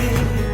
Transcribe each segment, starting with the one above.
day.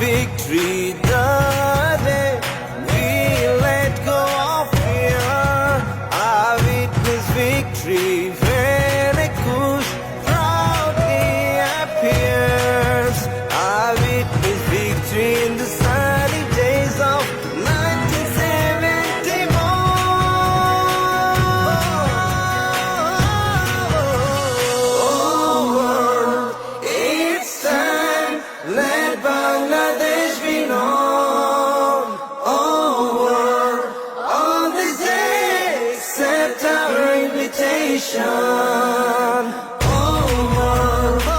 victory the day we let go of fear. I witness victory very good, proudly appears. I witness victory in the accept our invitation. Oh my God.